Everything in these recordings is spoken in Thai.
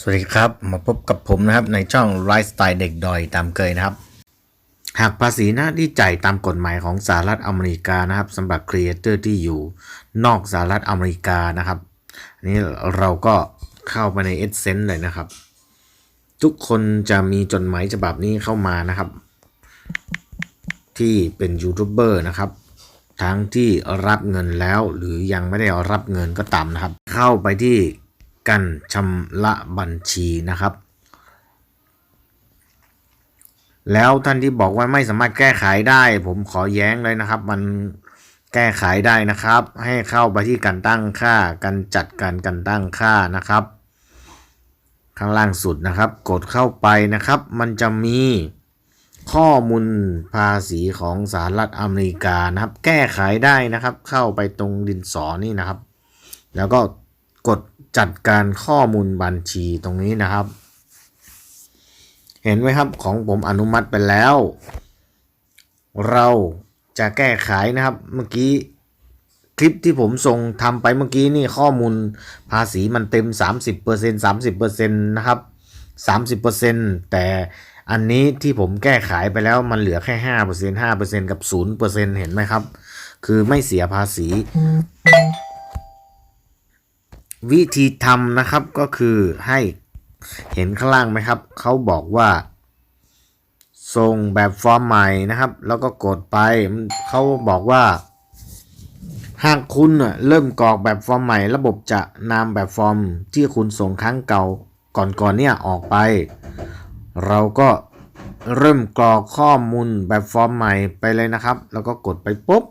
สวัสดีครับ มาพบกับผมนะครับในช่องไลฟ์สไตล์เด็กดอยตามเคยนะครับ หากภาษีหน้าที่จ่ายตามกฎหมายของสหรัฐอเมริกานะครับสำหรับครีเอเตอร์ที่อยู่นอกสหรัฐอเมริกานะครับอันนี้เราก็เข้าไปใน a d s e n s e เลยนะครับ ทุกคนจะมีจดหมายฉบับนี้เข้ามานะครับ ที่เป็นยูทูบเบอร์นะครับทั้งที่รับเงินแล้วหรือยังไม่ได้รับเงินก็ตามนะครับ เข้าไปที่ การชำระบัญชีนะครับ แล้วท่านที่บอกว่าไม่สามารถแก้ไขได้ ผมขอแย้งเลยนะครับ มันแก้ไขได้นะครับ ให้เข้าไปที่การตั้งค่าการจัดการการตั้งค่านะครับ ข้างล่างสุดนะครับ กดเข้าไปนะครับ มันจะมีข้อมูลภาษีของสหรัฐอเมริกานะครับ แก้ไขได้นะครับ เข้าไปตรงดินสอนี่นะครับ แล้วก็ กดจัดการข้อมูลบัญชีตรงนี้นะครับ เห็นไหมครับของผมอนุมัติไปแล้ว เราจะแก้ไขนะครับเมื่อกี้คลิปที่ผมส่งทำไปเมื่อกี้นี่ข้อมูลภาษีมันเต็ม 30% 30%นะครับ 30%แต่อันนี้ที่ผมแก้ไขไปแล้วมันเหลือแค่ 5% 5%กับ 0%เห็นไหมครับ คือไม่เสียภาษี วิธีทำนะครับก็คือให้เห็นข้างล่างไหมครับเขาบอกว่าส่งแบบฟอร์มใหม่นะครับ แล้วก็กดไปเขาบอกว่า หากคุณเริ่มกรอกแบบฟอร์มใหม่ ระบบจะนำแบบฟอร์มที่คุณส่งครั้งเก่าก่อนๆเนี่ยออกไป เราก็เริ่มกรอกข้อมูลแบบฟอร์มใหม่ไปเลยนะครับ แล้วก็กดไปปุ๊บ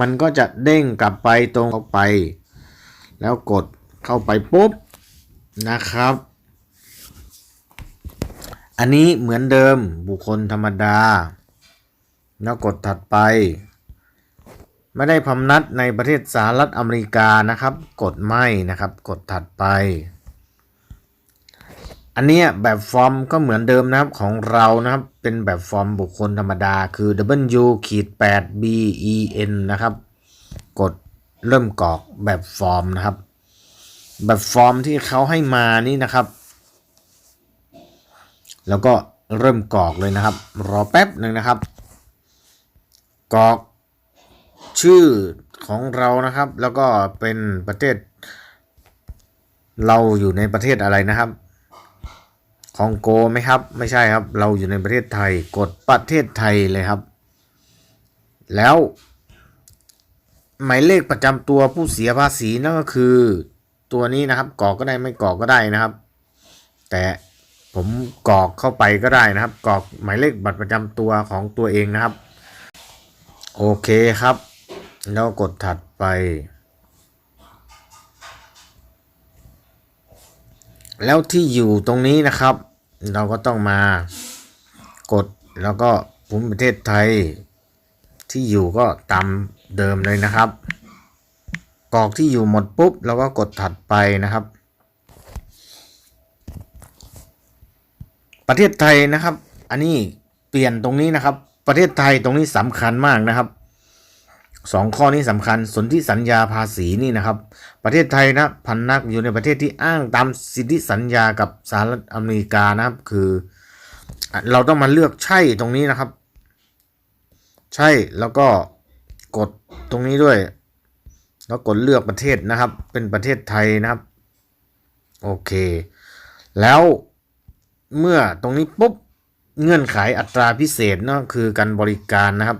มันก็จะเด้งกลับไปตรงเข้าไป แล้วกด เข้าไปปุ๊บนะครับ อันนี้เหมือนเดิมบุคคลธรรมดา แล้วกดถัดไป ไม่ได้พำนักในประเทศสหรัฐอเมริกานะครับ กดไม่นะครับ กดถัดไป อันนี้แบบฟอร์มก็เหมือนเดิมนะครับของเรานะครับ เป็นแบบฟอร์มบุคคลธรรมดาคือ W ขีด8 B E N นะครับ กดเริ่มกรอกแบบฟอร์มนะครับ แบบฟอร์มที่เขาให้มานี่นะครับ แล้วก็เริ่มกรอกเลยนะครับ รอแป๊บหนึ่งนะครับ กรอกชื่อของเรานะครับ แล้วก็เป็นประเทศ เราอยู่ในประเทศอะไรนะครับคองโกไหมครับ ไม่ใช่ครับ เราอยู่ในประเทศไทย กดประเทศไทยเลยครับ แล้ว หมายเลขประจำตัวผู้เสียภาษีนั่นก็คือ ตัวนี้นะครับกรอกก็ได้ไม่กรอกก็ได้นะครับ แต่ผมกรอกเข้าไปก็ได้นะครับกรอกหมายเลขบัตรประจำตัวของตัวเองนะครับ โอเคครับ แล้วกดถัดไป แล้วที่อยู่ตรงนี้นะครับ เราก็ต้องมากดแล้วก็ภูมิประเทศไทย ที่อยู่ก็ตามเดิมเลยนะครับ กรอกที่อยู่หมดปุ๊บเราก็กดถัดไปนะครับ ประเทศไทยนะครับ อันนี้เปลี่ยนตรงนี้นะครับ ประเทศไทยตรงนี้สำคัญมากนะครับสองข้อนี้สำคัญสนธิสัญญาภาษีนี่นะครับ ประเทศไทยนะพันนักอยู่ในประเทศที่อ้างตามสิทธิสัญญากับสหรัฐอเมริกานะครับ คือ เราต้องมาเลือกใช่ตรงนี้นะครับ ใช่แล้วก็กดตรงนี้ด้วย แล้วกดเลือกประเทศนะครับ เป็นประเทศไทยนะครับ โอเค แล้วเมื่อตรงนี้ปุ๊บเงื่อนไขอัตราพิเศษเนาะคือการบริการนะครับ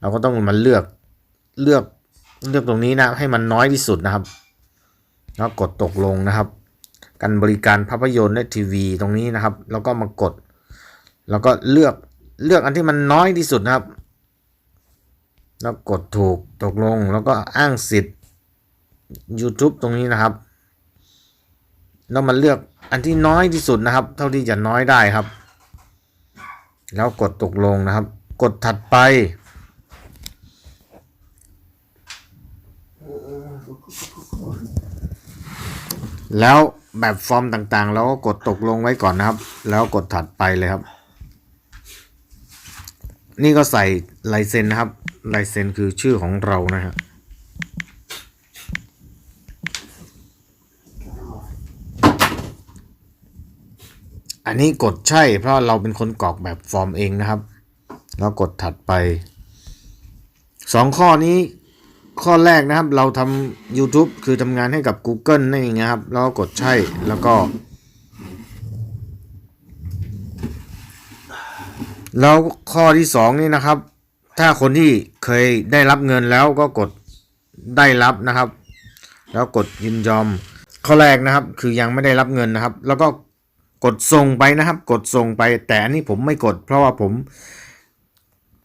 เราก็ต้องมาเลือกเลือกเลือกตรงนี้นะให้มันน้อยที่สุดนะครับ แล้วกดตกลงนะครับ การบริการภาพยนตร์และทีวีตรงนี้นะครับ แล้วก็มากด แล้วก็เลือกเลือกอันที่มันน้อยที่สุดนะครับ แล้วกดถูกตกลงแล้วก็อ้างสิทธิ์ YouTube ตรงนี้นะครับ แล้วมันเลือกอันที่น้อยที่สุดนะครับ เท่าที่จะน้อยได้ครับ แล้วกดตกลงนะครับ กดถัดไป แล้วแบบฟอร์มต่างๆ เราก็กดตกลงไว้ก่อนนะครับ แล้วกดถัดไปเลยครับ นี่ก็ใส่ลายเซ็นนะครับลายเซ็นคือชื่อของเรานะครับ อันนี้กดใช่เพราะเราเป็นคนกรอกแบบฟอร์มเองนะครับ แล้วกดถัดไปสองข้อนี้ข้อแรกนะครับเราทำ YouTube คือทำงานให้กับ Google นั่นเองนะครับ แล้วก็กดใช่แล้วก็ แล้วข้อที่สองนี่นะครับ ถ้าคนที่เคยได้รับเงินแล้วก็กดได้รับนะครับ แล้วกดยินยอม ข้อแรกนะครับคือยังไม่ได้รับเงินนะครับ แล้วก็ กดส่งไปนะครับ กดส่งไป แต่อันนี้ผมไม่กด เพราะว่าผม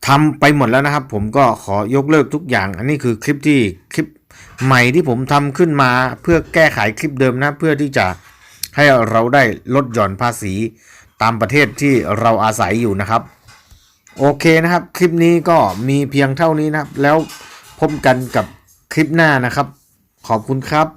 ทำไปหมดแล้วนะครับ ผมก็ขอยกเลิกทุกอย่าง อันนี้คือคลิปที่คลิปใหม่ที่ผมทำขึ้นมาเพื่อแก้ไขคลิปเดิมนะ เพื่อที่จะให้เราได้ลดหย่อนภาษีตามประเทศที่เราอาศัยอยู่นะครับ โอเคนะครับ คลิปนี้ก็มีเพียงเท่านี้นะครับ แล้วพบกันกับคลิปหน้านะครับ ขอบคุณครับ